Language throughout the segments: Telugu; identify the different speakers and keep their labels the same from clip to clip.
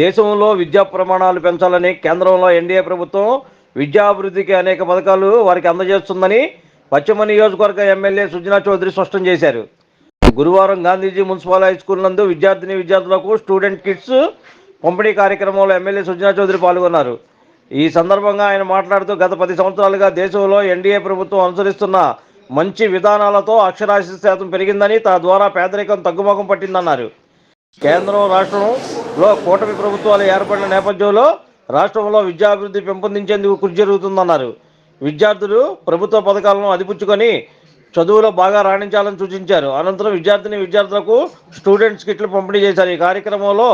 Speaker 1: దేశంలో విద్యా ప్రమాణాలు పెంచాలని కేంద్రంలో ఎన్డీఏ ప్రభుత్వం విద్యాభివృద్ధికి అనేక పథకాలు వారికి అందజేస్తుందని పశ్చిమ నియోజకవర్గ ఎమ్మెల్యే సుజనా చౌదరి స్పష్టం చేశారు. గురువారం గాంధీజీ మున్సిపల్ హై స్కూల్ నందు విద్యార్థిని విద్యార్థులకు స్టూడెంట్ కిట్స్ పంపిణీ కార్యక్రమంలో ఎమ్మెల్యే సుజనా చౌదరి పాల్గొన్నారు. ఈ సందర్భంగా ఆయన మాట్లాడుతూ గత పది సంవత్సరాలుగా దేశంలో ఎన్డీఏ ప్రభుత్వం అనుసరిస్తున్న మంచి విధానాలతో అక్షరాస్యత శాతం పెరిగిందని తద్వారా పేదరికం తగ్గుముఖం పట్టిందన్నారు. కేంద్రం రాష్ట్రం లో కూటమి ప్రభుత్వాలు ఏర్పడిన నేపథ్యంలో రాష్ట్రంలో విద్యాభివృద్ధి పెంపొందించేందుకు కృషి జరుగుతుందన్నారు. విద్యార్థులు ప్రభుత్వ పథకాలను అదిపుచ్చుకొని చదువులో బాగా రాణించాలని సూచించారు. అనంతరం విద్యార్థిని విద్యార్థులకు స్టూడెంట్స్ కిట్లు పంపిణీ చేశారు. ఈ కార్యక్రమంలో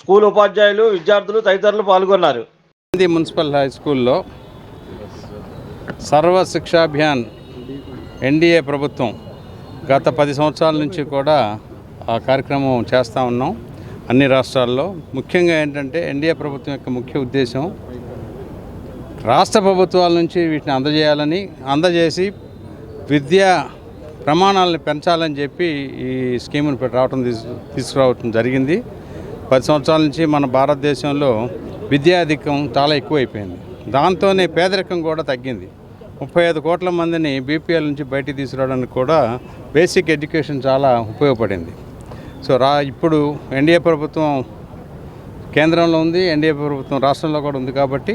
Speaker 1: స్కూల్ ఉపాధ్యాయులు విద్యార్థులు తదితరులు పాల్గొన్నారు.
Speaker 2: మున్సిపల్ హై స్కూల్లో సర్వ శిక్షాభియాన్ ఎన్డీఏ ప్రభుత్వం గత పది సంవత్సరాల నుంచి కూడా ఆ కార్యక్రమం చేస్తూ ఉన్నాం. అన్ని రాష్ట్రాల్లో. ముఖ్యంగా ఏంటంటే ఎన్డీఏ ప్రభుత్వం యొక్క ముఖ్య ఉద్దేశం రాష్ట్ర ప్రభుత్వాల నుంచి వీటిని అందజేయాలని అందజేసి విద్యా ప్రమాణాలను పెంచాలని చెప్పి ఈ స్కీమును రావటం తీసు తీసుకురావటం జరిగింది. పది సంవత్సరాల నుంచి మన భారతదేశంలో విద్యాధికం చాలా ఎక్కువైపోయింది. దాంతోనే పేదరికం కూడా తగ్గింది. ముప్పై ఐదు కోట్ల మందిని బీపీఎల్ నుంచి బయటికి తీసుకురావడానికి కూడా బేసిక్ ఎడ్యుకేషన్ చాలా ఉపయోగపడింది. సో రా ఇప్పుడు ఎన్డీఏ ప్రభుత్వం కేంద్రంలో ఉంది ఎన్డీఏ ప్రభుత్వం రాష్ట్రంలో కూడా ఉంది కాబట్టి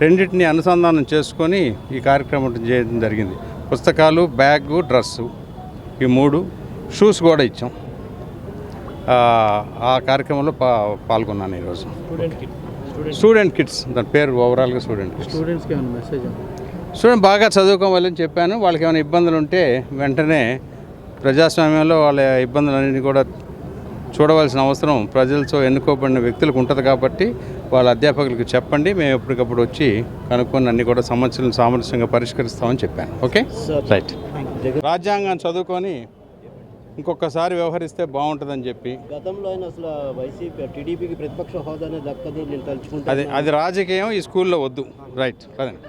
Speaker 2: రెండింటిని అనుసంధానం చేసుకొని ఈ కార్యక్రమం చేయడం జరిగింది. పుస్తకాలు బ్యాగు డ్రెస్సు ఈ మూడు షూస్ కూడా ఇచ్చాం. ఆ, కార్యక్రమంలో పా పాల్గొన్నాను ఈరోజు. స్టూడెంట్ కిట్స్ దాని పేరు ఓవరాల్గా స్టూడెంట్ కిట్స్ స్టూడెంట్ బాగా చదువుకోవాలని చెప్పాను వాళ్ళకి ఏమైనా ఇబ్బందులు ఉంటే వెంటనే ప్రజాస్వామ్యంలో వాళ్ళ ఇబ్బందులన్నింటినీ కూడా చూడవలసిన అవసరం ప్రజలతో ఎన్నుకోబడిన వ్యక్తులకు ఉంటుంది కాబట్టి వాళ్ళ అధ్యాపకులకు చెప్పండి. మేము ఎప్పటికప్పుడు వచ్చి కనుక్కొని అన్ని కూడా సమస్యలను సామరస్యంగా పరిష్కరిస్తామని చెప్పాను. ఓకే? రైట్ రాజ్యాంగం చదువుకొని ఇంకొకసారి వ్యవహరిస్తే బాగుంటుందని చెప్పి
Speaker 3: గతంలో అసలు వైసీపీ టీడీపీకి ప్రతిపక్ష హోదానే దక్కదు నేను తలుచుకుంటాను
Speaker 2: అది అది రాజకీయం ఈ స్కూల్లో వద్దు. రైట్ పదండి.